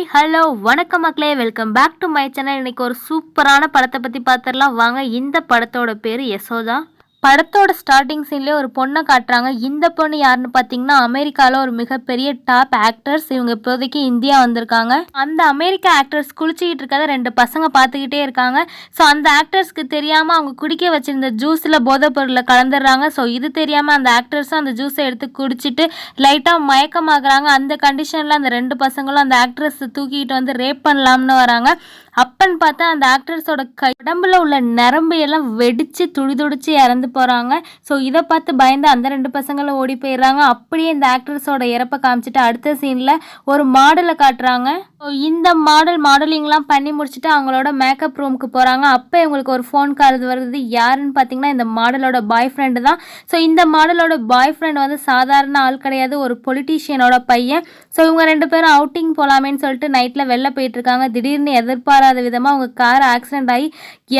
Hi hello வணக்கம் மக்களே. Welcome back to my channel இன்னைக்கு ஒரு சூப்பரான படத்தை பற்றி பார்த்துடலாம் வாங்க இந்த படத்தோட பேர் யசோதா. படத்தோட ஸ்டார்டிங் சீன்லேயே ஒரு பொண்ணை காட்டுறாங்க. இந்த பொண்ணு யாருன்னு பார்த்தீங்கன்னா அமெரிக்காவில் ஒரு மிகப்பெரிய டாப் ஆக்டர்ஸ் இவங்க இப்போதைக்கு இந்தியா வந்திருக்காங்க. அந்த அமெரிக்க ஆக்டர்ஸ் குளிச்சிக்கிட்டு இருக்கிறத ரெண்டு பசங்க பார்த்துக்கிட்டே இருக்காங்க. ஸோ அந்த ஆக்டர்ஸ்க்கு தெரியாமல் அவங்க குடிக்க வச்சிருந்த ஜூஸில் போதைப் பொருளை கலந்துடுறாங்க. ஸோ இது தெரியாமல் அந்த ஆக்டர்ஸும் அந்த ஜூஸை எடுத்து குடிச்சிட்டு லைட்டாக மயக்கமாகறாங்க. அந்த கண்டிஷனில் அந்த ரெண்டு பசங்களும் அந்த ஆக்ட்ரஸ் தூக்கிட்டு வந்து ரேப் பண்ணலாம்னு வராங்க. அப்பன்னு பார்த்தா அந்த ஆக்ட்ரஸோட கை உடம்புல உள்ள நரம்பு எல்லாம் வெடிச்சு துடி துடிச்சு இறந்து போகிறாங்க ஸோ இதை பார்த்து பயந்து அந்த ரெண்டு பசங்களும் ஓடி போயிடுறாங்க. அப்படியே இந்த ஆக்ட்ரஸோட இறப்பை காமிச்சிட்டு அடுத்த சீனில் ஒரு மாடலை காட்டுறாங்க. ஸோ இந்த மாடல் மாடலிங்லாம் பண்ணி முடிச்சுட்டு அவங்களோட மேக்கப் ரூமுக்கு போகிறாங்க அப்போ இவங்களுக்கு ஒரு ஃபோன் கால் வருது. யாருன்னு பார்த்தீங்கன்னா இந்த மாடலோட பாய் ஃப்ரெண்டு தான். ஸோ இந்த மாடலோட பாய் ஃப்ரெண்ட் வந்து சாதாரண ஆள் கிடையாது. ஒரு பொலிட்டீஷியனோட பையன். ஸோ இவங்க ரெண்டு பேரும் அவுட்டிங் போகலாமேன்னு சொல்லிட்டு நைட்டில் வெளில போயிட்டுருக்காங்க திடீர்னு எதிர்பார்த்து எதிர்பாராத விதமாக அவங்க கார் ஆக்சிடென்ட் ஆகி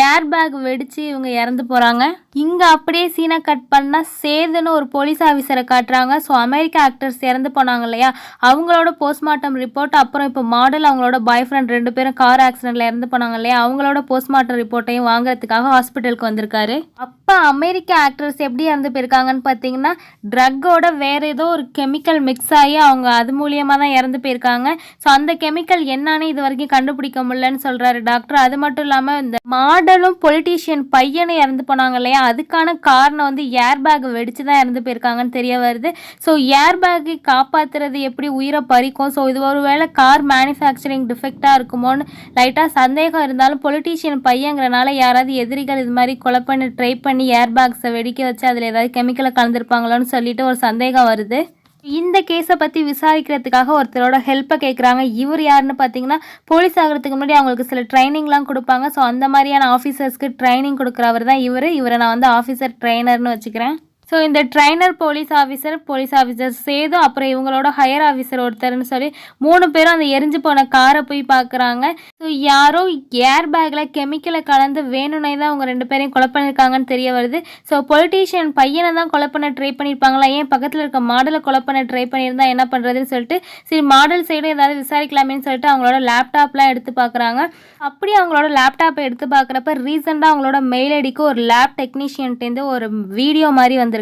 ஏர் பேக் வெடித்து இவங்க இறந்து போகிறாங்க இங்கே அப்படியே சீனை கட் பண்ணால் சேதுன்னு ஒரு போலீஸ் ஆஃபீஸரை காட்டுறாங்க. ஸோ அமெரிக்க ஆக்டர்ஸ் இறந்து போனாங்க இல்லையா? அவங்களோட போஸ்ட்மார்ட்டம் ரிப்போர்ட் அப்புறம் இப்போ மாடல் அவங்களோட பாய் ஃப்ரெண்ட் ரெண்டு பேரும் கார் ஆக்சிடென்ட்ல இறந்து போனாங்க இல்லையா? அவங்களோட போஸ்ட்மார்ட்டம் ரிப்போர்ட்டையும் வாங்குறதுக்காக ஹாஸ்பிட்டலுக்கு வந்திருக்காரு. அப்போ அமெரிக்க ஆக்டர்ஸ் எப்படி இறந்து போயிருக்காங்கன்னு பார்த்தீங்கன்னா ட்ரக்கோட வேற ஏதோ ஒரு கெமிக்கல் மிக்ஸ் ஆகி அவங்க அது மூலியமாக தான் இறந்து போயிருக்காங்க. ஸோ அந்த கெமிக்கல் என்னன்னு இது வரைக்கும் கண்டுபிடிக்க முடியலன்னு சொல்றாரு டாக்டர். அது மட்டும் இல்லாமல் இந்த மாடலும் பொலிட்டீஷியன் பையனும் இறந்து போனாங்க இல்லையா? அதுக்கான காரணம் வந்து ஏர் பேக் வெடிச்சு தான் இறந்து போயிருக்காங்கன்னு தெரிய வருது. ஸோ ஏர் பேக்கை காப்பாற்றுறது எப்படி உயிரை பறிக்கும்? ஸோ இது ஒருவேளை கார் மேனுஃபேக்சரிங் டிஃபெக்டாக இருக்குமோன்னு லைட்டாக சந்தேகம் இருந்தாலும் பொலிட்டீஷியன் பையங்கிறனால யாராவது எதிரிகள் இது மாதிரி கொலை பண்ணி ட்ரை பண்ணி ஏர் பேக்ஸை வெடிக்க வச்சு அதில் ஏதாவது கெமிக்கலை கலந்துருப்பாங்களோன்னு சொல்லிட்டு ஒரு சந்தேகம் வருது. இந்த கேஸை பற்றி விசாரிக்கிறதுக்காக ஒருத்தரோட ஹெல்ப்பை கேட்குறாங்க இவர் யாருன்னு பார்த்தீங்கன்னா போலீஸ் ஆகிறதுக்கு முன்னாடி அவங்களுக்கு சில ட்ரைனிங்லாம் கொடுப்பாங்க. ஸோ அந்த மாதிரியான ஆஃபீஸர்ஸ்க்கு ட்ரைனிங் கொடுக்குறவர் தான் இவர். இவரை நான் வந்து ஆஃபீஸர் ட்ரைனர்னு வச்சுக்கிறேன். ஸோ இந்த trainer police officer police officer Sethu அப்புறம் இவங்களோட ஹையர் ஆஃபீஸர் ஒருத்தர்னு சொல்லி மூணு பேரும் அந்த எரிஞ்சு போன காரை போய் பார்க்குறாங்க ஸோ யாரோ ஏர் பேக்கில் கெமிக்கலை கலந்து வேணும்னே தான் அவங்க ரெண்டு பேரையும் கொலை பண்ணியிருக்காங்கன்னு தெரிய வருது. ஸோ பொலிட்டீஷியன் பையனை தான் கொலை பண்ண ட்ரை பண்ணியிருப்பாங்களா ஏன் பக்கத்தில் இருக்க மாடலை கொலை பண்ண ட்ரை பண்ணியிருந்தா என்ன பண்ணுறதுன்னு சொல்லிட்டு சரி மாடல் சைடு ஏதாவது விசாரிக்கலாமேன்னு சொல்லிட்டு அவங்களோட லேப்டாப்லாம் எடுத்து பார்க்குறாங்க அப்படி அவங்களோட லேப்டாப்பை எடுத்து பார்க்குறப்ப ரீசெண்டாக அவங்களோட மெயில் ஐடிக்கு ஒரு லேப் டெக்னீஷியன்ட்டேருந்து ஒரு வீடியோ மாதிரி வந்திருக்கு.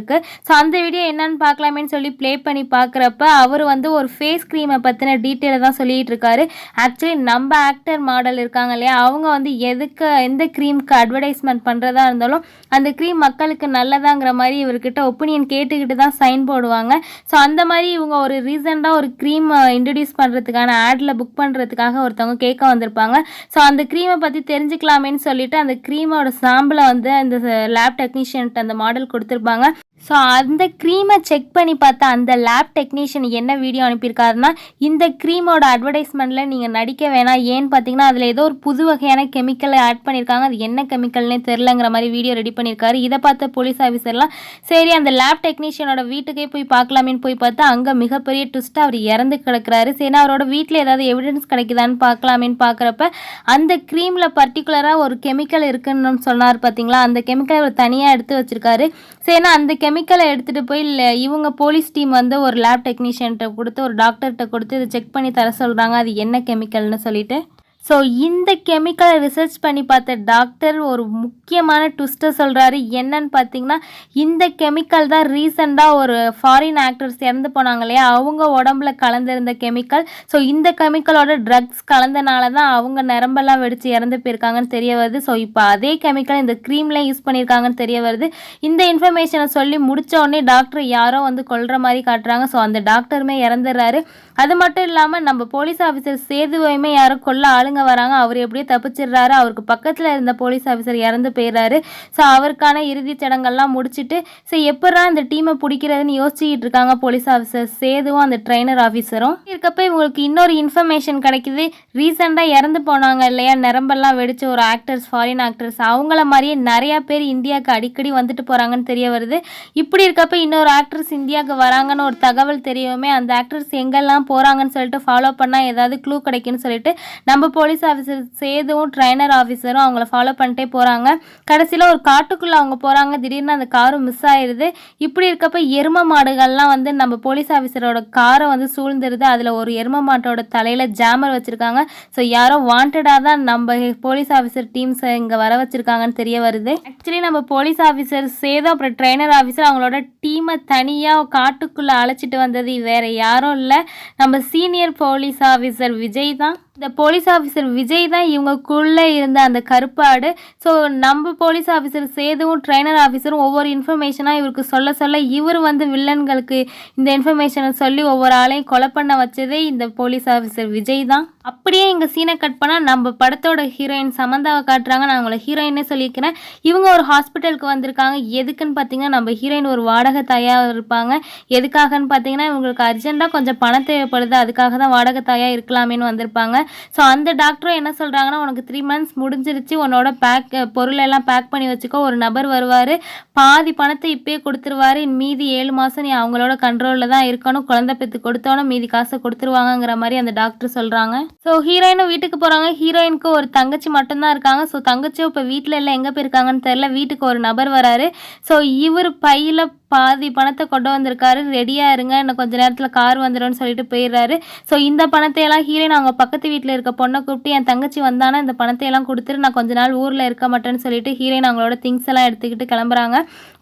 ஸோ அந்த வீடியோ என்னன்னு பார்க்கலாமேன்னு சொல்லி ப்ளே பண்ணி பார்க்குறப்ப அவர் வந்து ஒரு ஃபேஸ் க்ரீமை பற்றின டீட்டெயிலை தான் சொல்லிகிட்டு இருக்காரு. ஆக்சுவலி நம்ம ஆக்டர் மாடல் இருக்காங்க இல்லையா? அவங்க வந்து எதுக்கு எந்த க்ரீம்க்கு அட்வர்டைஸ்மெண்ட் பண்ணுறதா இருந்தாலும் அந்த க்ரீம் மக்களுக்கு நல்லதாங்கிற மாதிரி இவர்கிட்ட ஒப்பீனியன் கேட்டுக்கிட்டு தான் சைன் போடுவாங்க. ஸோ அந்த மாதிரி இவங்க ஒரு ரீசெண்டாக ஒரு க்ரீம் இன்ட்ரடியூஸ் பண்ணுறதுக்கான ஆடில் புக் பண்ணுறதுக்காக ஒருத்தவங்க கேட்க வந்திருப்பாங்க. ஸோ அந்த க்ரீமை பற்றி தெரிஞ்சுக்கலாமேன்னு சொல்லிட்டு அந்த க்ரீமோட சாம்பிளை வந்து அந்த லேப் டெக்னீஷியன்ட்டு அந்த மாடல் கொடுத்துருப்பாங்க. ஸோ அந்த க்ரீமை செக் பண்ணி பார்த்தா அந்த லேப் டெக்னீஷியன் என்ன வீடியோ அனுப்பியிருக்காருன்னா இந்த க்ரீமோட அட்வர்டைஸ்மெண்ட்டில் நீங்கள் நடிக்க வேணாம். ஏன்னு பார்த்தீங்கன்னா அதில் ஏதோ ஒரு புது வகையான கெமிக்கலை ஆட் பண்ணியிருக்காங்க. அது என்ன கெமிக்கல்னே தெரிலங்கிற மாதிரி வீடியோ ரெடி பண்ணியிருக்காரு. இதை பார்த்த போலீஸ் ஆஃபீஸர்லாம் சரி அந்த லேப் டெக்னீஷியனோட வீட்டுக்கே போய் பார்க்கலாமேன்னு போய் பார்த்தா அங்கே மிகப்பெரிய ட்விஸ்ட்டாக அவர் இறந்து கிடக்குறாரு. சரி அவரோட வீட்டில் ஏதாவது எவிடன்ஸ் கிடைக்குதான்னு பார்க்கலாமேன்னு பார்க்குறப்ப அந்த க்ரீமில் பர்டிகுலராக ஒரு கெமிக்கல் இருக்குன்னு சொன்னார் பார்த்தீங்களா? அந்த கெமிக்கலை அவர் தனியாக எடுத்து வச்சுருக்காரு. சரினா அந்த கெமிக்கலை எடுத்துகிட்டு போய் இல்லை இவங்க போலீஸ் டீம் வந்து ஒரு லேப் டெக்னீஷியன்கிட்ட கொடுத்து ஒரு டாக்டர்கிட்ட கொடுத்து இதை செக் பண்ணி தர சொல்கிறாங்க அது என்ன கெமிக்கல்னு சொல்லிட்டு? ஸோ இந்த கெமிக்கலை ரிசர்ச் பண்ணி பார்த்த டாக்டர் ஒரு முக்கியமான ட்விஸ்ட்டை சொல்கிறாரு என்னன்னு பார்த்தீங்கன்னா இந்த கெமிக்கல் தான் ரீசெண்டாக ஒரு ஃபாரின் ஆக்டர்ஸ் இறந்து போனாங்க இல்லையா? அவங்க உடம்புல கலந்துருந்த கெமிக்கல் ஸோ இந்த கெமிக்கலோட ட்ரக்ஸ் கலந்தனால தான் அவங்க நரம்பெல்லாம் வெடித்து இறந்து போயிருக்காங்கன்னு தெரிய வருது. ஸோ இப்போ அதே கெமிக்கல் இந்த க்ரீம்ல யூஸ் பண்ணியிருக்காங்கன்னு தெரிய வருது. இந்த இன்ஃபர்மேஷனை சொல்லி முடித்த உடனே டாக்டர் யாரோ வந்து கொள்கிற மாதிரி காட்டுறாங்க. ஸோ அந்த டாக்டருமே இறந்துடுறாரு. அது மட்டும் இல்லாமல் நம்ம போலீஸ் ஆஃபீஸர் சேதுவையுமே யாரும் கொல்ல ஆளுங்க வராங்க அவர் எப்படியோ தப்பிச்சிடுறாரு. அவருக்கு பக்கத்தில் இருந்த போலீஸ் ஆஃபீஸர் இறந்து போயிடுறாரு. ஸோ அவருக்கான இறுதிச் சடங்கெல்லாம் முடிச்சுட்டு ஸோ எப்படா இந்த டீமை பிடிக்கிறதுன்னு யோசிச்சுக்கிட்டு இருக்காங்க போலீஸ் ஆஃபீஸர் சேதுவும் அந்த ட்ரைனர் ஆஃபீஸரும் இருக்கப்போ இவங்களுக்கு இன்னொரு இன்ஃபர்மேஷன் கிடைக்குது. ரீசெண்டாக இறந்து போனாங்க இல்லையா? நிரம்பெல்லாம் வெடிச்ச ஒரு ஆக்டர்ஸ் ஃபாரின் ஆக்டர்ஸ் அவங்கள மாதிரியே நிறையா பேர் இந்தியாவுக்கு அடிக்கடி வந்துட்டு போகிறாங்கன்னு தெரிய வருது. இப்படி இருக்கப்போ இன்னொரு ஆக்ட்ரஸ் இந்தியாவுக்கு வராங்கன்னு ஒரு தகவல் தெரியவுமே அந்த ஆக்ட்ரஸ் எங்கெல்லாம் போகிறாங்கன்னு சொல்லிட்டு ஃபாலோ பண்ணால் ஏதாவது க்ளூ கிடைக்குன்னு சொல்லிட்டு நம்ம போலீஸ் ஆஃபீஸர் சேதுவும் ட்ரைனர் ஆஃபீஸரும் அவங்கள ஃபாலோ பண்ணிட்டே போகிறாங்க கடைசியில் ஒரு காட்டுக்குள்ளே அவங்க போகிறாங்க திடீர்னு அந்த காரும் மிஸ் ஆயிடுது இப்படி இருக்கப்ப எரும மாடுகள்லாம் வந்து நம்ம போலீஸ் ஆஃபீஸரோட காரை வந்து சூழ்ந்துருது. அதில் ஒரு எரும மாட்டோட தலையில் ஜாமர் வச்சுருக்காங்க. ஸோ யாரோ வாண்டடாக தான் நம்ம போலீஸ் ஆஃபீஸர் டீம்ஸை இங்கே வர வச்சுருக்காங்கன்னு தெரிய வருது. ஆக்சுவலி நம்ம போலீஸ் ஆஃபீஸர் சேதம் அப்புறம் ட்ரைனர் ஆஃபீஸர் அவங்களோட டீமை தனியாக காட்டுக்குள்ளே அழைச்சிட்டு வந்தது வேறு யாரும் இல்லை. நம்ம சீனியர் போலீஸ் ஆஃபீஸர் விஜய் தான். இந்த போலீஸ் ஆஃபீஸர் விஜய் தான் இவங்களுக்குள்ளே இருந்த அந்த கருப்பாடு. ஸோ நம்ம போலீஸ் ஆஃபீஸர் சேதுவும் ட்ரைனர் ஆஃபீஸரும் ஒவ்வொரு இன்ஃபர்மேஷனாக இவருக்கு சொல்ல சொல்ல இவர் வந்து வில்லன்களுக்கு இந்த இன்ஃபர்மேஷனை சொல்லி ஒவ்வொரு ஆளையும் கொலை பண்ண வச்சதே இந்த போலீஸ் ஆஃபீஸர் விஜய் தான். அப்படியே இங்கே சீனை கட் பண்ணால் நம்ம படத்தோட ஹீரோயின் சமந்தாவை காட்டுறாங்க. நான் உங்களை ஹீரோயினே சொல்லியிருக்கிறேன் இவங்க ஒரு ஹாஸ்பிட்டலுக்கு வந்திருக்காங்க. எதுக்குன்னு பார்த்தீங்கன்னா நம்ம ஹீரோயின் ஒரு வாடகை தாயாக இருப்பாங்க. எதுக்காகன்னு பார்த்தீங்கன்னா இவங்களுக்கு அர்ஜென்ட்டாக கொஞ்சம் பணம் தேவைப்படுது. அதுக்காக தான் வாடகை தாயாக இருக்கலாமேன்னு வந்திருப்பாங்க. ஸோ அந்த டாக்டரும் என்ன சொல்கிறாங்கன்னா உனக்கு த்ரீ மந்த்ஸ் முடிஞ்சிருச்சு. உன்னோட பேக் பொருளெல்லாம் பேக் பண்ணி வச்சுக்கோ. ஒரு நபர் வருவார். பாதி பணத்தை இப்பயே கொடுத்துருவாரு. மீதி ஏழு மாதம் நீ அவங்களோட கண்ட்ரோலில் தான் இருக்கணும். குழந்தை பெற்று கொடுத்தோன்னே மீதி காசை கொடுத்துருவாங்கங்கிற மாதிரி அந்த டாக்டர் சொல்கிறாங்க ஸோ ஹீரோயினும் வீட்டுக்கு போகிறாங்க ஹீரோயினுக்கு ஒரு தங்கச்சி மட்டும்தான் இருக்காங்க. ஸோ தங்கச்சியும் இப்போ வீட்டில் எல்லாம் எங்கே போயிருக்காங்கன்னு தெரில வீட்டுக்கு ஒரு நபர் வராரு. ஸோ இவர் பையில் பாதி பணத்தை கொண்டு வந்திருக்காரு. ரெடியாக இருங்க. இன்னும் கொஞ்சம் நேரத்தில் கார் வந்துடும்னு சொல்லிட்டு போயிடுறாரு. ஸோ இந்த பணத்தையெல்லாம் ஹீரோயின் அவங்க பக்கத்து வீட்டில் இருக்க பொண்ணை கூப்பிட்டு என் தங்கச்சி வந்தானா? இந்த பணத்தையெல்லாம் கொடுத்துட்டு நான் கொஞ்ச நாள் ஊரில் இருக்க மாட்டேன்னு சொல்லிட்டு ஹீரோயின் அவங்களோட திங்ஸ் எல்லாம் எடுத்துக்கிட்டு கிளம்புறாங்க.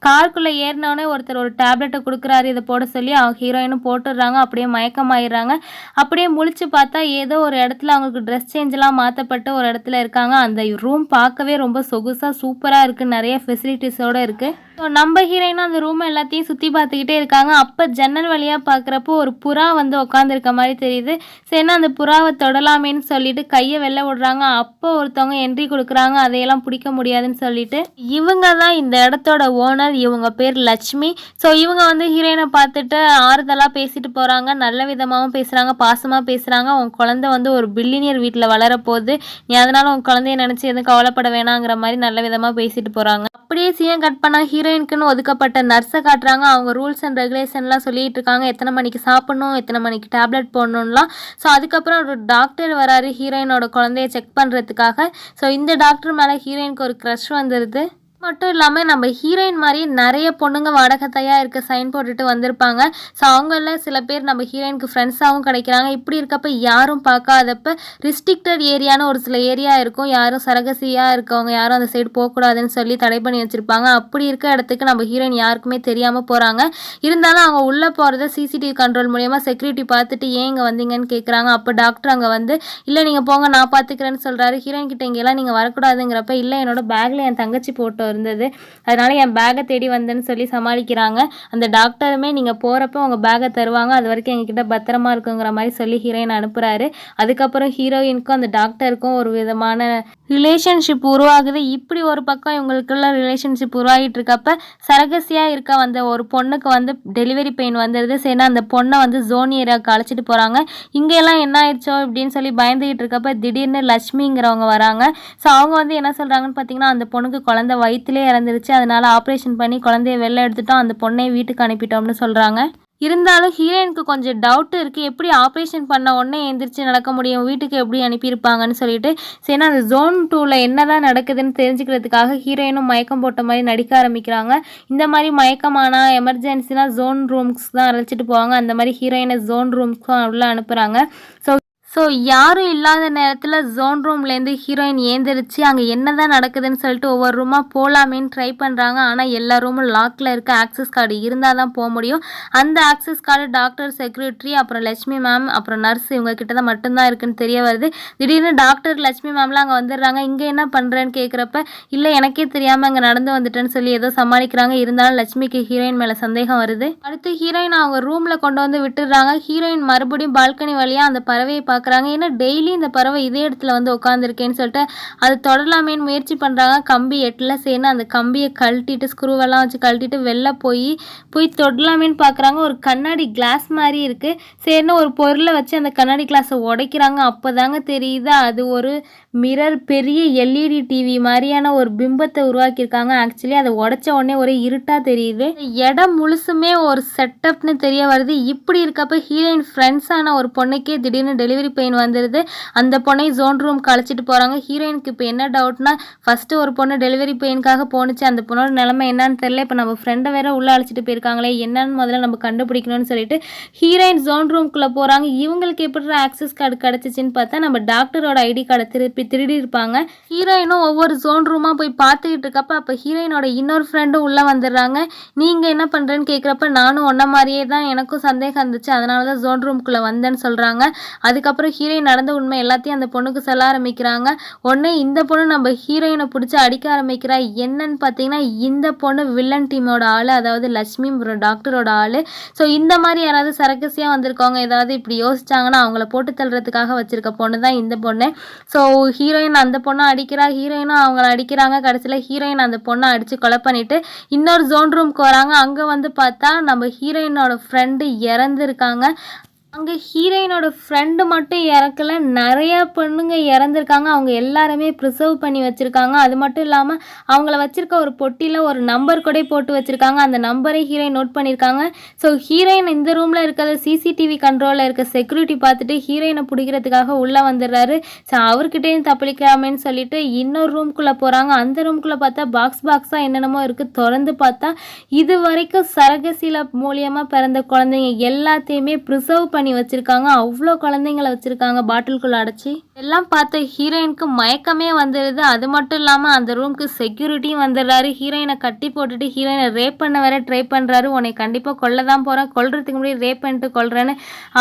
காருக்குள்ளே ஏறினோடனே ஒருத்தர் ஒரு டேப்லெட்டை கொடுக்குறாரு. இதை போட சொல்லி அவங்க ஹீரோயினும் போட்டுடுறாங்க. அப்படியே மயக்கமாயிடுறாங்க. அப்படியே முழிச்சு பார்த்தா ஏதோ ஒரு இடத்துல அவங்களுக்கு ட்ரெஸ் சேஞ்செலாம் மாற்றப்பட்டு ஒரு இடத்துல இருக்காங்க. அந்த ரூம் பார்க்கவே ரொம்ப சொகுசாக சூப்பராக இருக்குது நிறைய ஃபெசிலிட்டிஸோடு இருக்குது ஸோ நம்ம ஹீரோயினும் அந்த ரூம் எல்லாத்தையும் சுற்றி பார்த்துக்கிட்டே இருக்காங்க. அப்போ ஜன்னல் வழியாக பார்க்குறப்போ ஒரு புறா வந்து உட்காந்துருக்க மாதிரி தெரியுது. சரினா அந்த புறாவை தொடலாமேன்னு சொல்லிட்டு கையை வெளில விடுறாங்க. அப்போ ஒருத்தவங்க என்ட்ரி கொடுக்குறாங்க. அதையெல்லாம் பிடிக்க முடியாதுன்னு சொல்லிட்டு. இவங்க தான் இந்த இடத்தோட ஓனர் இவங்க பேர் லட்சுமி. ஸோ இவங்க வந்து ஹீரோயினை பார்த்துட்டு ஆறுதலாக பேசிட்டு போகிறாங்க நல்ல விதமாகவும் பேசுகிறாங்க பாசமாக பேசுகிறாங்க உன் குழந்தை வந்து ஒரு பில்லினியர் வீட்டில் வளரப்போகுது. நீ அதனால உன் குழந்தைய நினச்சி எதுவும் கவலைப்பட வேணாங்கிற மாதிரி நல்ல விதமாக பேசிட்டு போகிறாங்க அப்படியே சீன் கட் பண்ணால் ஹீரோயினுக்குன்னு ஒதுக்கப்பட்ட நர்ஸை காட்டுறாங்க. அவங்க ரூல்ஸ் அண்ட் ரெகுலேஷன்லாம் சொல்லிட்டு இருக்காங்க. எத்தனை மணிக்கு சாப்பிடணும்? எத்தனை மணிக்கு டேப்லெட் போடணும்லாம். ஸோ அதுக்கப்புறம் ஒரு டாக்டர் வராரு ஹீரோயினோட குழந்தைய செக் பண்ணுறதுக்காக ஸோ இந்த டாக்டர் மேலே ஹீரோயினுக்கு ஒரு க்ரஷ் வந்துடுது மட்டும் இல்லாமல் நம்ம ஹீரோயின் மாதிரி நிறைய பொண்ணுங்க வாடகத்தையாக இருக்க சைன் போட்டுட்டு வந்திருப்பாங்க. ஸோ அவங்கள சில பேர் நம்ம ஹீரோயினுக்கு ஃப்ரெண்ட்ஸாகவும் கிடைக்கிறாங்க. இப்படி இருக்கப்ப யாரும் பார்க்காதப்ப ரிஸ்ட்ரிக்டட் ஏரியான்னு ஒரு சில ஏரியா இருக்கும். யாரும் சரகசியாக இருக்கவங்க யாரும் அந்த சைடு போகக்கூடாதுன்னு சொல்லி தடை பண்ணி வச்சுருப்பாங்க. அப்படி இருக்க இடத்துக்கு நம்ம ஹீரோயின் யாருக்குமே தெரியாமல் போகிறாங்க இருந்தாலும் அவங்க உள்ளே போகிறத சிசிடிவி கண்ட்ரோல் மூலியமாக செக்யூரிட்டி பார்த்துட்டு ஏன் இங்கே வந்தீங்கன்னு கேட்குறாங்க அப்போ டாக்டர் அங்கே வந்து இல்லை நீங்கள் போங்க நான் பார்த்துக்கிறேன்னு சொல்கிறாரு ஹீரோயின் கிட்ட இங்கெல்லாம் நீங்கள் வரக்கூடாதுங்கிறப்ப இல்லை என்னோட பேக்கில் என் தங்கச்சி போட்டோ இருந்தது. அதனால் என் பேகை தேடி வந்தேன்னு சொல்லி சமாளிக்கிறாங்க. அந்த டாக்டருமே நீங்கள் போகிறப்ப உங்கள் பேகை தருவாங்க. அது வரைக்கும் எங்ககிட்ட பத்திரமா இருக்குங்கிற மாதிரி சொல்லி ஹீரோயின் அனுப்புகிறாரு அதுக்கப்புறம் ஹீரோயினுக்கும் அந்த டாக்டருக்கும் ஒரு விதமான ரிலேஷன்ஷிப் உருவாகுது. இப்படி ஒரு பக்கம் இவங்களுக்குள்ள ரிலேஷன்ஷிப் உருவாகிட்டு இருக்கப்ப சரகசியாக இருக்க வந்த ஒரு பொண்ணுக்கு வந்து டெலிவரி பெயின் வந்துடுது சரினா அந்த பொண்ணை வந்து ஜோன் ஏரியாவுக்கு அழைச்சிட்டு போகிறாங்க இங்கெல்லாம் என்ன ஆயிடுச்சோ அப்படின்னு சொல்லி பயந்துகிட்டு இருக்கப்ப திடீர்னு லட்சுமிங்கிறவங்க வராங்க. ஸோ அவங்க வந்து என்ன சொல்கிறாங்கன்னு பார்த்தீங்கன்னா அந்த பொண்ணுக்கு குழந்தை வயிற்றுலேயே இறந்துருச்சு. அதனால ஆப்ரேஷன் பண்ணி குழந்தைய வெளில எடுத்துட்டோம். அந்த பொண்ணை வீட்டுக்கு அனுப்பிட்டோம்னு சொல்கிறாங்க இருந்தாலும் ஹீரோயினுக்கு கொஞ்சம் டவுட் இருக்குது எப்படி ஆப்ரேஷன் பண்ண உடனே எந்திரிச்சு நடக்க முடியும்? வீட்டுக்கு எப்படி அனுப்பியிருப்பாங்கன்னு சொல்லிட்டு. சரினா அந்த ஜோன் டூவில் என்ன தான் நடக்குதுன்னு தெரிஞ்சுக்கிறதுக்காக ஹீரோயினும் மயக்கம் போட்ட மாதிரி நடிக்க ஆரம்பிக்கிறாங்க. இந்த மாதிரி மயக்கமானா எமர்ஜென்சினா ஜோன் ரூம்ஸ் தான் அழைச்சிட்டு போவாங்க. அந்த மாதிரி ஹீரோயினை ஜோன் ரூம்ஸும் உள்ளே அனுப்புகிறாங்க ஸோ ஸோ யாரும் இல்லாத நேரத்தில் ஜோன் ரூம்லேருந்து ஹீரோயின் ஏந்திரிச்சு அங்கே என்ன தான் நடக்குதுன்னு சொல்லிட்டு ஒவ்வொரு ரூமாக போகலாமேன்னு ட்ரை பண்ணுறாங்க ஆனால் எல்லா ரூமும் லாக்கில் இருக்க ஆக்சஸ் கார்டு இருந்தால் தான் போக முடியும். அந்த ஆக்சஸ் கார்டு டாக்டர் செக்ரட்டரி அப்புறம் லட்சுமி மேம் அப்புறம் நர்ஸ் இவங்க கிட்ட தான் மட்டும்தான் இருக்குன்னு தெரிய வருது. திடீர்னு டாக்டர் லட்சுமி மேம்லாம் அங்கே வந்துடுறாங்க. இங்கே என்ன பண்ணுறேன்னு கேட்குறப்ப இல்லை எனக்கே தெரியாமல் அங்கே நடந்து வந்துட்டேன்னு சொல்லி ஏதோ சமாளிக்கிறாங்க. இருந்தாலும் லட்சுமிக்கு ஹீரோயின் மேலே சந்தேகம் வருது. அடுத்து ஹீரோயின் அவங்க ரூமில் கொண்டு வந்து விட்டுடுறாங்க. ஹீரோயின் மறுபடியும் பால்கனி வழியாக அந்த பறவையை பார்க்க பார்க்குறாங்க ஏன்னா டெய்லி இந்த பறவை இதே இடத்துல வந்து உட்காந்துருக்கேன்னு சொல்லிட்டு அது தொடரலாமேன்னு முயற்சி பண்ணுறாங்க கம்பி எட்டில் சேர்ந்து அந்த கம்பியை கழட்டிட்டு ஸ்க்ரூவெல்லாம் வச்சு கழட்டிட்டு வெளில போய் போய் தொடலாமேன்னு பார்க்குறாங்க ஒரு கண்ணாடி கிளாஸ் மாதிரி இருக்குது சரின்னு ஒரு பொருளை வச்சு அந்த கண்ணாடி கிளாஸை உடைக்கிறாங்க. அப்போ தாங்க தெரியுது அது ஒரு மிரர் பெரிய எல்இடி டிவி மாதிரியான ஒரு பிம்பத்தை உருவாக்கியிருக்காங்க. ஆக்சுவலி அதை உடைச்ச உடனே ஒரே இருட்டாக தெரியுது. இடம் முழுசுமே ஒரு செட்டப்னு தெரிய வருது. இப்படி இருக்கப்ப ஹீரோயின் ஃப்ரெண்ட்ஸான ஒரு பொண்ணுக்கே திடீர்னு டெலிவரி பெயின் வந்துடுது அந்த பொண்ணை ஜோன் ரூம்க்கு அழைச்சிட்டு போகிறாங்க ஹீரோயினுக்கு இப்போ என்ன டவுட்னா ஃபஸ்ட்டு ஒரு பொண்ணு டெலிவரி பெயினுக்காக போணுச்சு. அந்த பொண்ணோட நிலமை என்னன்னு தெரியல. இப்போ நம்ம ஃப்ரெண்டை வேற உள்ளே அழைச்சிட்டு போயிருக்காங்களே என்னன்னு முதல்ல நம்ம கண்டுபிடிக்கணும்னு சொல்லிட்டு ஹீரோயின் ஜோன் ரூம்குள்ளே போகிறாங்க இவங்களுக்கு எப்படி ஆக்சஸ் கார்டு கிடச்சிச்சின்னு பார்த்தா நம்ம டாக்டரோட ஐடி கார்டை திருப்பி திருடி இருப்பாங்க ஹீரோயினும் ஒவ்வொரு ஜோன் ரூமாக போய் பார்த்துக்கிட்டு இருக்கப்ப அப்போ ஹீரோயினோட இன்னொரு ஃப்ரெண்டும் உள்ளே வந்துடுறாங்க. நீங்கள் என்ன பண்ணுறேன்னு கேட்குறப்ப நானும் ஒன்றை மாதிரியே தான் எனக்கும் சந்தேகம் இருந்துச்சு. அதனால தான் ஜோன் ரூம்குள்ளே வந்தேன்னு சொல்கிறாங்க அதுக்கப்புறம் ஹீரோயின் நடந்த உண்மை எல்லாத்தையும் அந்த பொண்ணுக்கு சொல்ல ஆரம்பிக்கிறாங்க. உடனே இந்த பொண்ணு நம்ம ஹீரோயினை பிடிச்சி அடிக்க ஆரம்பிக்கிறா. என்னன்னு பார்த்தீங்கன்னா இந்த பொண்ணு வில்லன் டீமோட ஆள் அதாவது லட்சுமி டாக்டரோட ஆள். ஸோ இந்த மாதிரி யாராவது சரக்கசியாக வந்திருக்கவங்க ஏதாவது இப்படி யோசிச்சாங்கன்னா அவங்கள போட்டு தள்ளுறதுக்காக வச்சிருக்க பொண்ணு தான் இந்த பொண்ணு. ஸோ ஹீரோயின் அந்த பொண்ணை அடிக்கிறா. ஹீரோயினும் அவங்கள அடிக்கிறாங்க. கடைசியில் ஹீரோயின் அந்த பொண்ணை அடித்து கொலை பண்ணிட்டு இன்னொரு ஜோன் ரூம்க்கு வராங்க. அங்கே வந்து பார்த்தா நம்ம ஹீரோயினோட ஃப்ரெண்டு இறந்துருக்காங்க. அங்கே ஹீரோயினோட ஃப்ரெண்டு மட்டும் இறக்கல. நிறையா பொண்ணுங்க இறந்துருக்காங்க. அவங்க எல்லாருமே ப்ரிசர்வ் பண்ணி வச்சுருக்காங்க. அது மட்டும் இல்லாமல் அவங்கள வச்சுருக்க ஒரு பொட்டியில் ஒரு நம்பர் கூட போட்டு வச்சுருக்காங்க. அந்த நம்பரை ஹீரோயின் நோட் பண்ணியிருக்காங்க ஸோ ஹீரோயின் இந்த ரூமில் இருக்கிற சிசிடிவி கண்ட்ரோலில் இருக்க செக்யூரிட்டி பார்த்துட்டு ஹீரோயினை பிடிக்கிறதுக்காக உள்ளே வந்துடுறாரு. ஸோ அவர்கிட்டயும் தப்பிக்கலாமேன்னு சொல்லிட்டு இன்னொரு ரூம்குள்ளே போகிறாங்க அந்த ரூம்குள்ளே பார்த்தா பாக்ஸ் பாக்ஸாக என்னென்னமோ இருக்குது திறந்து பார்த்தா இது வரைக்கும் சரகசில மூலியமாக பிறந்த குழந்தைங்க எல்லாத்தையுமே ப்ரிசர்வ் பண்ணி வச்சுருக்காங்க. அவ்வளோ குழந்தைங்கள வச்சுருக்காங்க பாட்டிலுக்குள்ளே அடைச்சி. எல்லாம் பார்த்த ஹீரோயினுக்கு மயக்கமே வந்துடுது. அது மட்டும் இல்லாமல் அந்த ரூம்க்கு செக்யூரிட்டியும் வந்துடுறாரு. ஹீரோயினை கட்டி போட்டுட்டு ஹீரோயினை ரேப் பண்ண வேற ட்ரை பண்ணுறாரு உன்னை கண்டிப்பாக கொல்ல தான் போகிறேன் கொல்றதுக்கு முன்னாடி ரேப் பண்ணிட்டு கொல்றேன்னு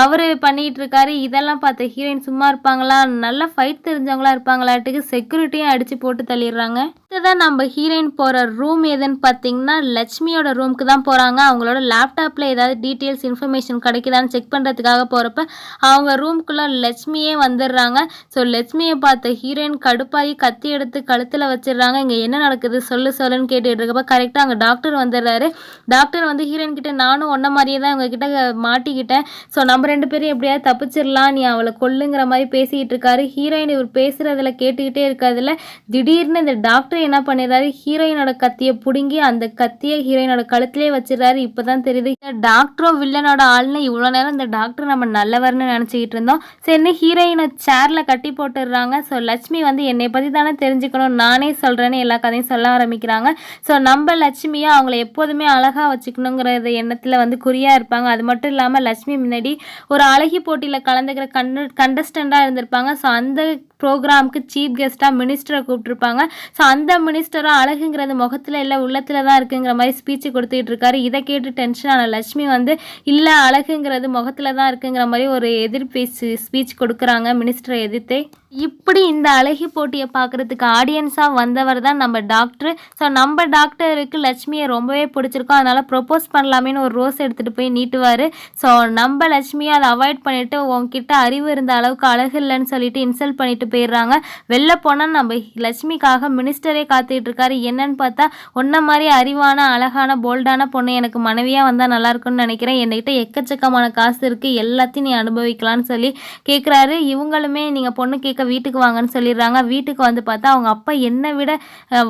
அவர் பண்ணிகிட்டு இருக்காரு. இதெல்லாம் பார்த்த ஹீரோயின் சும்மா இருப்பாங்களா? நல்லா ஃபைட் தெரிஞ்சவங்களா இருப்பாங்களாட்டுக்கு செக்யூரிட்டியும் அடித்து போட்டு தள்ளிடுறாங்க. இதுதான் நம்ம ஹீரோயின் போகிற ரூம் எதுன்னு பார்த்தீங்கன்னா லட்சுமியோட ரூமுக்கு தான் போகிறாங்க அவங்களோட லேப்டாப்பில் ஏதாவது டீட்டெயில்ஸ் இன்ஃபர்மேஷன் கிடைக்குதான்னு செக் பண்ணுறதுக்காக போகிறப்ப அவங்க ரூம்குள்ளே லட்சுமியே வந்துடுறாங்க. ஸோ லட்சுமியை பார்த்த ஹீரோயின் கடுப்பாகி கத்தி எடுத்து கழுத்தில் வச்சிடுறாங்க. இங்கே என்ன நடக்குது? சொல்லு சொல்லுன்னு கேட்டுட்டு இருக்கப்ப கரெக்டாக அங்கே டாக்டர் வந்துடுறாரு. டாக்டர் வந்து ஹீரோயின் கிட்ட நானும் ஒன்றை மாதிரியே தான் உங்ககிட்ட மாட்டிக்கிட்டேன். ஸோ நம்ம ரெண்டு பேரும் எப்படியாவது தப்பிச்சிடலாம். நீ அவளை கொல்லுங்கிற மாதிரி பேசிக்கிட்டு இருக்காரு. ஹீரோயின் இவர் பேசுகிறதுல கேட்டுக்கிட்டே இருக்கிறதுல திடீர்னு இந்த டாக்டர் என்ன பண்ணிடுறாரு? ஹீரோயினோட கத்தியை பிடுங்கி அந்த கத்தியை ஹீரோயினோட கழுத்திலே வச்சிடுறாரு. இப்போ தான் தெரியுது டாக்டரோ டாக்டரும் வில்லனோட ஆள்னு இவ்வளோ நேரம் இந்த டாக்டர் டாக்டர் நம்ம நல்லவர்னு நினச்சிக்கிட்டு இருந்தோம். சரி ஹீரோயினை சேரில் கட்டி போட்டுடுறாங்க. ஸோ லட்சுமி வந்து என்னை பற்றி தானே தெரிஞ்சுக்கணும். நானே சொல்கிறேன்னு எல்லா கதையும் சொல்ல ஆரம்பிக்கிறாங்க. ஸோ நம்ம லட்சுமியை அவங்கள எப்போதுமே அழகாக வச்சுக்கணுங்கிறது எண்ணத்தில் வந்து குறியாக இருப்பாங்க. அது மட்டும் இல்லாமல் லட்சுமி முன்னாடி ஒரு அழகி போட்டியில் கலந்துக்கிற கண்டு கண்டஸ்டண்ட்டாக இருந்திருப்பாங்க. ஸோ அந்த ப்ரோக்ராமுக்கு சீஃப் கெஸ்ட்டாக மினிஸ்டரை கூப்பிட்ருப்பாங்க ஸோ அந்த மினிஸ்டரும் அழகுங்கிறது முகத்தில் இல்லை உள்ளத்தில் தான் இருக்குங்கிற மாதிரி ஸ்பீச்சு கொடுத்துட்டு இருக்காரு. இதை கேட்டு டென்ஷன் ஆன லட்சுமி வந்து இல்லை அழகுங்கிறது முகத்தில் தான் இருக்குங்கிற மாதிரி ஒரு எதிர்ப்பு ஸ்பீச் கொடுக்குறாங்க மினிஸ்டரை எதிர்த்தே. இப்படி இந்த அழகி போட்டியை பார்க்குறதுக்கு ஆடியன்ஸாக வந்தவர் தான் நம்ம டாக்டர் ஸோ நம்ம டாக்டருக்கு லட்சுமியை ரொம்பவே பிடிச்சிருக்கோம். அதனால் ப்ரொப்போஸ் பண்ணலாமேன்னு ஒரு ரோஸ் எடுத்துகிட்டு போய் நீட்டுவார். ஸோ நம்ம லட்சுமியை அதை அவாய்ட் பண்ணிவிட்டு உங்ககிட்ட அறிவு இருந்த அளவுக்கு அழகு இல்லைன்னு சொல்லிட்டு இன்சல்ட் பண்ணிட்டு போயிடுறாங்க. வெளில போனால் நம்ம லட்சுமிக்காக மினிஸ்டரே காத்துக்கிட்டு இருக்காரு. என்னன்னு பார்த்தா ஒன்றை மாதிரி அறிவான அழகான போல்டான பொண்ணு எனக்கு மனைவியாக வந்தால் நல்லா இருக்கும்னு நினைக்கிறேன். என்கிட்ட எக்கச்சக்கமான காசு இருக்குது எல்லாத்தையும் நீ அனுபவிக்கலாம்னு சொல்லி கேட்குறாரு இவங்களுமே நீங்கள் பொண்ணு கேட்க வீட்டுக்கு வாங்கன்னு சொல்லிடுறாங்க. வீட்டுக்கு வந்து பார்த்தா அவங்க அப்பா என்னை விட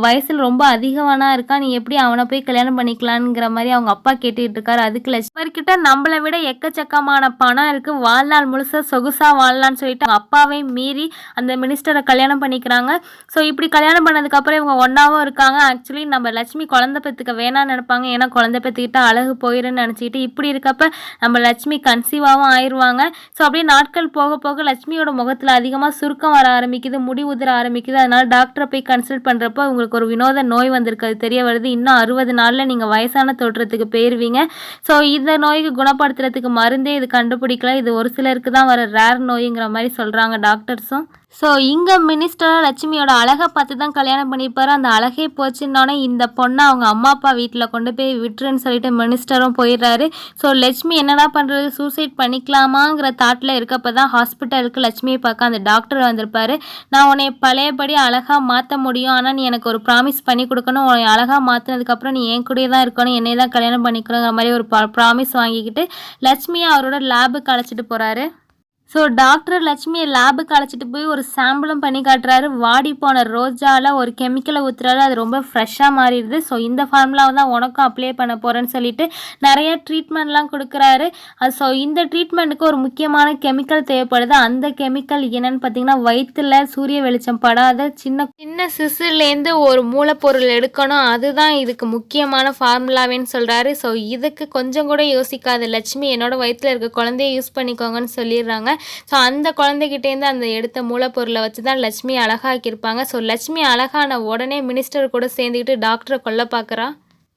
வயசில் ரொம்ப அதிகமானா இருக்கா நீ எப்படி அவனை போய் கல்யாணம் பண்ணிக்கலான்ங்கிற மாதிரி அவங்க அப்பா கேட்டுட்டு இருக்காரு. அதுக்கு லட்சுமர்கிட்ட நம்மளை விட எக்கச்சக்கமான பணம் இருக்கு. வாழ்நாள் முழுசா சொகுசா வாழலாம்னு சொல்லிட்டு அவங்க அப்பாவை மீறி அந்த மினிஸ்டரை கல்யாணம் பண்ணிக்கிறாங்க. ஸோ இப்படி கல்யாணம் பண்ணதுக்கப்புறம் இவங்க ஒன்றாவும் இருக்காங்க. ஆக்சுவலி நம்ம லட்சுமி குழந்தை பெற்றுக்க வேணாம்னு நினைப்பாங்க. ஏன்னா குழந்தை பெற்றுக்கிட்டா அழகு போயிருன்னு நினச்சிக்கிட்டு இப்படி இருக்கப்ப நம்ம லட்சுமி கன்சீவாகவும் ஆயிடுவாங்க. ஸோ அப்படியே நாட்கள் போக போக லட்சுமியோட முகத்தில் அதிகமாக சுருக்கம் வர ஆரம்பிக்குது முடி உதிர ஆரம்பிக்குது. அதனால் டாக்டரை போய் கன்சல்ட் பண்ணுறப்போ உங்களுக்கு ஒரு வினோத நோய் வந்திருக்கு. அது தெரிய வருது. இன்னும் அறுபது நாளில் நீங்கள் வயசான தோற்றத்துக்கு போயிடுவீங்க ஸோ இந்த நோய்க்கு குணப்படுத்துறதுக்கு மருந்தே இது கண்டுபிடிக்கல. இது ஒரு சிலருக்கு தான் வர ரேர் நோய்ங்கிற மாதிரி சொல்கிறாங்க டாக்டர்ஸும் ஸோ இங்கே மினிஸ்டராக லட்சுமியோட அழகை பார்த்து தான் கல்யாணம் பண்ணியிருப்பாரு. அந்த அழகே போச்சுன்னொன்னே இந்த பொண்ணை அவங்க அம்மா அப்பா வீட்டில் கொண்டு போய் விட்டுருன்னு சொல்லிட்டு மினிஸ்டரும் போயிடுறாரு. ஸோ லட்சுமி என்னடா பண்ணுறது சூசைட் பண்ணிக்கலாமாங்கிற தாட்டில் இருக்கப்போ தான் ஹாஸ்பிட்டலுக்கு லட்சுமியை பார்க்க அந்த டாக்டர் வந்திருப்பாரு. நான் உன்னை பழையபடி அழகாக மாற்ற முடியும். ஆனால் நீ எனக்கு ஒரு ப்ராமிஸ் பண்ணி கொடுக்கணும். உன்னை அழகாக மாற்றினதுக்கப்புறம் நீ என் கூடயே தான் இருக்கணும். என்னை தான் கல்யாணம் பண்ணிக்கணுங்கிற மாதிரி ஒரு ப்ராமிஸ் வாங்கிக்கிட்டு லட்சுமியை அவரோட லேபுக்கு அழைச்சிட்டு போகிறாரு ஸோ டாக்டர் லட்சுமியை லேபுக்கு அழைச்சிட்டு போய் ஒரு சாம்பிளும் பண்ணி காட்டுறாரு. வாடி போன ரோஜாவில் ஒரு கெமிக்கலை ஊற்றுறாரு அது ரொம்ப ஃப்ரெஷ்ஷாக மாறிடுது. ஸோ இந்த ஃபார்முலாவை தான் உனக்கும் அப்ளை பண்ண போகிறேன்னு சொல்லிட்டு நிறைய ட்ரீட்மெண்ட்லாம் கொடுக்குறாரு. அது ஸோ இந்த ட்ரீட்மெண்ட்டுக்கு ஒரு முக்கியமான கெமிக்கல் தேவைப்படுது. அந்த கெமிக்கல் என்னன்னு பார்த்தீங்கன்னா வயிற்றுல சூரிய வெளிச்சம் படாத சின்ன சின்ன சிசுலேருந்து ஒரு மூலப்பொருள் எடுக்கணும். அதுதான் இதுக்கு முக்கியமான ஃபார்முலாவேன்னு சொல்கிறாரு ஸோ இதுக்கு கொஞ்சம் கூட யோசிக்காத லட்சுமி என்னோட வயிற்றில் இருக்க குழந்தைய யூஸ் பண்ணிக்கோங்கன்னு சொல்லிடுறாங்க. ஸோ அந்த குழந்தைகிட்டேருந்து அந்த எடுத்த மூலப்பொருளை வச்சு தான் லட்சுமி அழகாக்கியிருப்பாங்க. ஸோ லட்சுமி அழகான உடனே மினிஸ்டர் கூட சேர்ந்துக்கிட்டு டாக்டரை கொல்ல பார்க்குறா.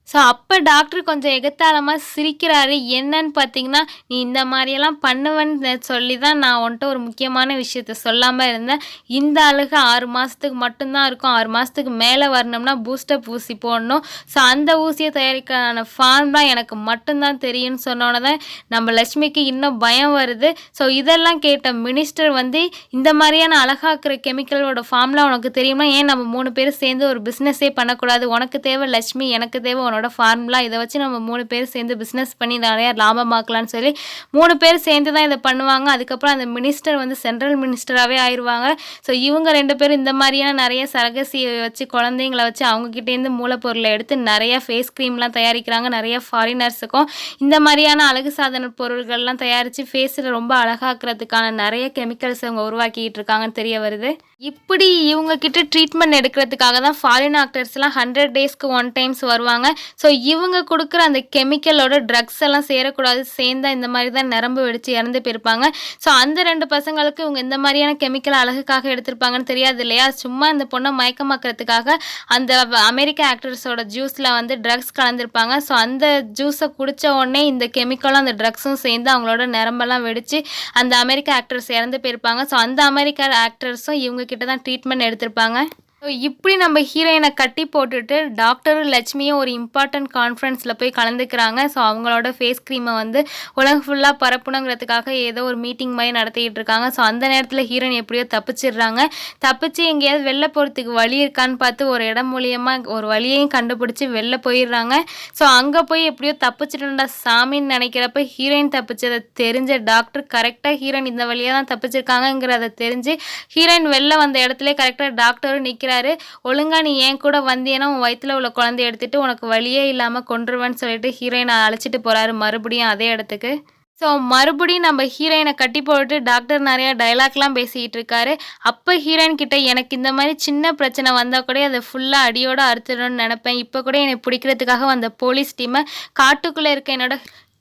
ஸோ அப்போ டாக்டர் கொஞ்சம் எகத்தாளமாக சிரிக்கிறாரு. என்னன்னு பார்த்தீங்கன்னா நீ இந்த மாதிரியெல்லாம் பண்ணுவேன்னு சொல்லி தான் நான் உன்கிட்ட ஒரு முக்கியமான விஷயத்த சொல்லாமல் இருந்தேன். இந்த அழுகு ஆறு மாதத்துக்கு மட்டும்தான் இருக்கும். ஆறு மாதத்துக்கு மேலே வரணும்னா பூஸ்டப் ஊசி போடணும். ஸோ அந்த ஊசியை தயாரிக்கான ஃபார்ம் தான் எனக்கு மட்டும்தான் தெரியும்னு சொன்னோன்னே தான் நம்ம லட்சுமிக்கு இன்னும் பயம் வருது. ஸோ இதெல்லாம் கேட்ட மினிஸ்டர் வந்து இந்த மாதிரியான அழகாக்குற கெமிக்கலோட ஃபார்ம்லாம் உனக்கு தெரியுமா? ஏன் நம்ம மூணு பேரும் சேர்ந்து ஒரு பிஸ்னஸே பண்ணக்கூடாது? உனக்கு தேவை லட்சுமி எனக்கு தேவை உன்னோட ஃபார்முலா இதை வச்சு நம்ம மூணு பேர் சேர்ந்து பிஸ்னஸ் பண்ணி நிறையா லாபமாக்கலாம்னு சொல்லி மூணு பேர் சேர்ந்து தான் இதை பண்ணுவாங்க. அதுக்கப்புறம் அந்த மினிஸ்டர் வந்து சென்ட்ரல் மினிஸ்டராகவே ஆயிடுவாங்க. ஸோ இவங்க ரெண்டு பேரும் இந்த மாதிரியான நிறைய சரகசியை வச்சு குழந்தைங்கள வச்சு அவங்கக்கிட்டேருந்து மூலப்பொருளை எடுத்து நிறைய ஃபேஸ் க்ரீம்லாம் தயாரிக்கிறாங்க. நிறைய ஃபாரினர்ஸுக்கும் இந்த மாதிரியான அழகு சாதன பொருள்கள்லாம் தயாரித்து ஃபேஸில் ரொம்ப அழகாக்குறதுக்கான நிறைய கெமிக்கல்ஸ் அவங்க உருவாக்கிட்டு இருக்காங்கன்னு தெரிய வருது. இப்படி இவங்க கிட்ட ட்ரீட்மெண்ட் எடுக்கிறதுக்காக தான் ஃபாரின் ஆக்டர்ஸ்லாம் ஹண்ட்ரட் டேஸ்க்கு ஒன் டைம்ஸ் வருவாங்க. ஸோ இவங்க கொடுக்குற அந்த கெமிக்கலோட ட்ரக்ஸ் எல்லாம் சேரக்கூடாது. சேர்ந்தா இந்த மாதிரி தான் நரம்பு வெடிச்சு இறந்து போயிருப்பாங்க. ஸோ அந்த ரெண்டு பசங்களுக்கு இவங்க இந்த மாதிரியான கெமிக்கல் அழகுக்காக எடுத்திருப்பாங்கன்னு தெரியாது இல்லையா? சும்மா இந்த பொண்ணை மயக்கமாக்குறதுக்காக அந்த அமெரிக்க ஆக்டர்ஸோட ஜூஸில் வந்து ட்ரக்ஸ் கலந்துருப்பாங்க. ஸோ அந்த ஜூஸை குடித்த உடனே இந்த கெமிக்கலும் அந்த ட்ரக்ஸும் சேர்ந்து அவங்களோட நரம்பெல்லாம் வெடிச்சு அந்த அமெரிக்க ஆக்டர்ஸ் இறந்து போயிருப்பாங்க. ஸோ அந்த அமெரிக்க ஆக்டர்ஸும் இவங்க கிட்ட தான் ட்ரீட்மெண்ட் எடுத்திருப்பாங்க. ஸோ இப்படி நம்ம ஹீரோயினை கட்டி போட்டுட்டு டாக்டரும் லட்சுமியும் ஒரு இம்பார்ட்டன்ட் கான்ஃபரன்ஸில் போய் கலந்துக்கிறாங்க. ஸோ அவங்களோட ஃபேஸ் க்ரீமை வந்து உலகம் ஃபுல்லாக பரப்புணுங்கிறதுக்காக ஏதோ ஒரு மீட்டிங் மாதிரி நடத்திக்கிட்டு இருக்காங்க. ஸோ அந்த நேரத்தில் ஹீரோயின் எப்படியோ தப்பிச்சிடுறாங்க. தப்பிச்சு எங்கேயாவது வெளில போகிறதுக்கு வழி இருக்கான்னு பார்த்து ஒரு இடம் மூலியமாக ஒரு வழியையும் கண்டுபிடிச்சி வெளில போயிடுறாங்க. ஸோ அங்கே போய் எப்படியோ தப்பிச்சிட்டோம்டா சாமின்னு நினைக்கிறப்ப ஹீரோயின் தப்பிச்சதை தெரிஞ்ச டாக்டர் கரெக்டாக ஹீரோயின் இந்த வழியாக தான் தப்பிச்சிருக்காங்கங்கிறத தெரிஞ்சு ஹீரோயின் வெளில வந்த இடத்துல கரெக்டாக டாக்டரும் நிற்கிறாரு ஒழுங்கா நீ ஏன் கூட வந்தீங்கன்னா உன் வயிற்றில் உள்ள குழந்தைய எடுத்துட்டு உனக்கு வழியே இல்லாமல் கொன்றுவேன்னு சொல்லிட்டு ஹீரோயினை அழைச்சிட்டு போகிறாரு மறுபடியும் அதே இடத்துக்கு. ஸோ மறுபடியும் நம்ம ஹீரோயினை கட்டி போட்டு டாக்டர் நிறையா டைலாக்லாம் பேசிக்கிட்டு இருக்காரு. அப்போ ஹீரோயின் கிட்ட எனக்கு இந்த மாதிரி சின்ன பிரச்சனை வந்தால் கூட அதை ஃபுல்லாக அடியோட அறுத்துடணும்னு நினைப்பேன். இப்போ கூட என்னை பிடிக்கிறதுக்காக வந்த போலீஸ் டீமை காட்டுக்குள்ளே இருக்க என்னோட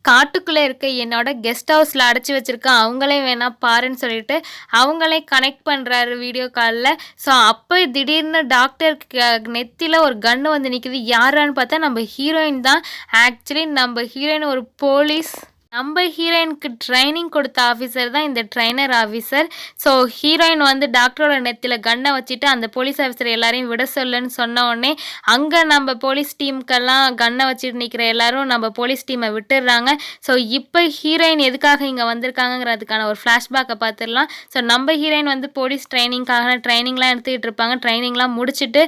காட்டுக்குள்ளே இருக்க என்னோட கெஸ்ட் ஹவுஸில் அடைச்சி வச்சுருக்கேன் அவங்களே வேணால் பாருன்னு சொல்லிட்டு அவங்களே கனெக்ட் பண்ணுறாரு வீடியோ காலில் ஸோ அப்போ திடீர்னு டாக்டர் நெத்தியில் ஒரு கன்று வந்து நிற்கிது யாரான்னு பார்த்தா நம்ம ஹீரோயின் தான். ஆக்சுவலி நம்ம ஹீரோயின் ஒரு போலீஸ் நம்ம ஹீரோயினுக்கு ட்ரைனிங் கொடுத்த ஆஃபீஸர் தான் இந்த ட்ரைனர் ஆஃபீஸர் ஸோ ஹீரோயின் வந்து டாக்டரோட நெத்தியில் கன்னை வச்சுட்டு அந்த போலீஸ் ஆஃபீஸர் எல்லாரையும் விட சொல்லுன்னு சொன்ன உடனே அங்கே நம்ம போலீஸ் டீமுக்கெல்லாம் கன்னை வச்சுட்டு நிற்கிற எல்லாரும் நம்ம போலீஸ் டீமை விட்டுடுறாங்க. ஸோ இப்போ ஹீரோயின் எதுக்காக இங்கே வந்திருக்காங்கங்கிறதுக்கான ஒரு ஃப்ளாஷ்பேக்கை பார்த்துடலாம் ஸோ நம்ம ஹீரோயின் வந்து போலீஸ் ட்ரைனிங்காக ட்ரைனிங்லாம் எடுத்துக்கிட்டு இருப்பாங்க. ட்ரைனிங்லாம் முடிச்சுட்டு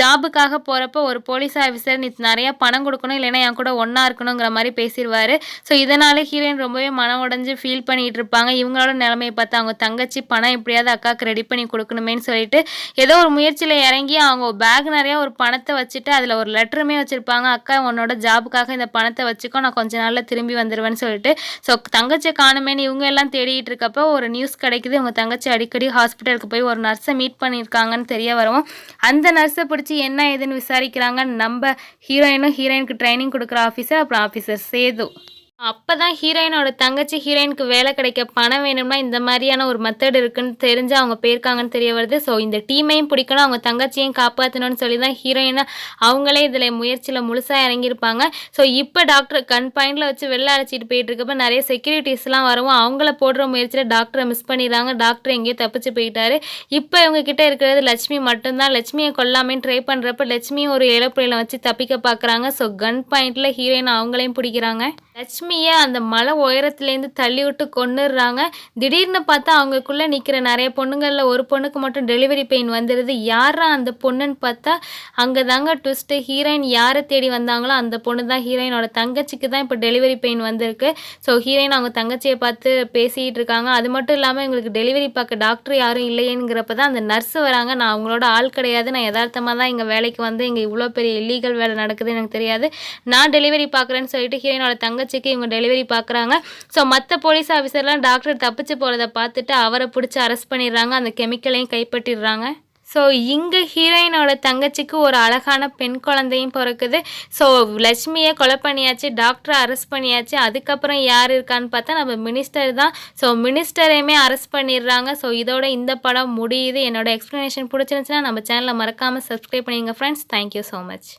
ஜாபுக்காக போகிறப்போ ஒரு போலீஸ் ஆஃபீஸர் நீ நிறையா பணம் கொடுக்கணும் இல்லைன்னா என் கூட ஒன்றா இருக்கணுங்கிற மாதிரி பேசிடுவார். ஸோ இதனால் ஹீரோயின் ரொம்பவே மனம் உடஞ்சு ஃபீல் பண்ணிட்டு இருப்பாங்க இவங்களோட நிலைமையை பார்த்து அவங்க தங்கச்சி பணம் எப்படியாவது அக்காவுக்கு ரெடி பண்ணி கொடுக்கணுமேன்னு சொல்லிட்டு ஏதோ ஒரு முயற்சியில் இறங்கி அவங்க பேக் நிறையா ஒரு பணத்தை வச்சுட்டு அதில் ஒரு லெட்டருமே வச்சுருப்பாங்க. அக்கா உன்னோட ஜாபுக்காக இந்த பணத்தை வச்சுக்கோ நான் கொஞ்ச நாளில் திரும்பி வந்துடுவேன்னு சொல்லிட்டு. ஸோ தங்கச்சியை காணுமேன்னு இவங்க எல்லாம் தேடிட்டு இருக்கப்போ ஒரு நியூஸ் கிடைக்குது. உங்கள் தங்கச்சி அடிக்கடி ஹாஸ்பிட்டலுக்கு போய் ஒரு நர்ஸை மீட் பண்ணியிருக்காங்கன்னு தெரிய வரும் அந்த நர்ஸை பிடிச்சி என்ன ஏதுன்னு விசாரிக்கிறாங்க நம்ம ஹீரோயினும் ஹீரோயினுக்கு ட்ரைனிங் கொடுக்குற ஆஃபீஸர் அப்புறம் ஆஃபீஸர் சேது. அப்போ தான் ஹீரோயினோட தங்கச்சி ஹீரோயினுக்கு வேலை கிடைக்க பணம் வேணும்னா இந்த மாதிரியான ஒரு மெத்தட் இருக்குன்னு தெரிஞ்சு அவங்க போயிருக்காங்கன்னு தெரிய வருது. ஸோ இந்த டீமையும் பிடிக்கணும் அவங்க தங்கச்சியையும் காப்பாற்றணும்னு சொல்லி தான் ஹீரோயினை அவங்களே இதில் முயற்சியில் முழுசாக இறங்கியிருப்பாங்க. ஸோ இப்போ டாக்டர் கன் பாயிண்டில் வச்சு வெளில அழைச்சிட்டு போயிட்டு இருக்கப்ப நிறைய செக்யூரிட்டிஸ்லாம் வரவும் அவங்கள போடுற முயற்சியில் டாக்டரை மிஸ் பண்ணிடுறாங்க. டாக்டர் எங்கேயோ தப்பிச்சு போயிட்டாரு. இப்போ இவங்கக்கிட்ட இருக்கிறது லட்சுமி மட்டும்தான். லட்சுமியை கொல்லாமேன்னு ட்ரை பண்ணுறப்ப லட்சுமியும் ஒரு இழப்புறையில் வச்சு தப்பிக்க பார்க்குறாங்க ஸோ கன் பாயிண்டில் ஹீரோயின் அவங்களையும் பிடிக்கிறாங்க. லட்சுமியை அந்த மலை உயரத்துலேருந்து தள்ளி விட்டு கொன்னுடுறாங்க. திடீர்னு பார்த்தா அவங்களுக்குள்ளே நிற்கிற நிறைய பொண்ணுங்களில் ஒரு பொண்ணுக்கு மட்டும் டெலிவரி பெயின் வந்துடுது. யாரா அந்த பொண்ணுன்னு பார்த்தா அங்கே தாங்க ட்விஸ்ட்டு ஹீரோயின் யாரை தேடி வந்தாங்களோ அந்த பொண்ணு தான் ஹீரோயினோட தங்கச்சிக்கு தான் இப்போ டெலிவரி பெயின் வந்திருக்கு. ஸோ ஹீரோயின் அவங்க தங்கச்சியை பார்த்து பேசிகிட்டு இருக்காங்க. அது மட்டும் இல்லாமல் எங்களுக்கு டெலிவரி பார்க்க டாக்டர் யாரும் இல்லையேங்கிறப்ப தான் அந்த நர்ஸ் வராங்க. நான் அவங்களோட ஆள் கிடையாது. நான் யதார்த்தமாக தான் இங்கே வேலைக்கு வந்து இங்கே இவ்வளோ பெரிய இல்லீகல் வேலை நடக்குது எனக்கு தெரியாது. நான் டெலிவரி பார்க்குறேன்னு சொல்லிட்டு ஹீரோயினோட தங்கச்சிக்கு இவங்க டெலிவரி பார்க்குறாங்க. ஸோ மற்ற போலீஸ் ஆஃபீஸர்லாம் டாக்டர் தப்பிச்சு போகிறத பார்த்துட்டு அவரை பிடிச்சி அரெஸ்ட் பண்ணிடுறாங்க. அந்த கெமிக்கலையும் கைப்பற்றிடுறாங்க. ஸோ இங்கே ஹீரோயினோட தங்கச்சிக்கு ஒரு அழகான பெண் குழந்தையும் பிறக்குது. ஸோ லட்சுமியை கொலை பண்ணியாச்சு டாக்டரை அரெஸ்ட் பண்ணியாச்சு. அதுக்கப்புறம் யார் இருக்கான்னு பார்த்தா நம்ம மினிஸ்டர் தான். ஸோ மினிஸ்டரையுமே அரெஸ்ட் பண்ணிடுறாங்க. ஸோ இதோட இந்த படம் முடியுது. என்னோட எக்ஸ்ப்ளனேஷன் பிடிச்சிருந்துச்சுன்னா நம்ம சேனலை மறக்காமல் சப்ஸ்கிரைப் பண்ணிங்க ஃப்ரெண்ட்ஸ் தேங்க்யூ ஸோ மச்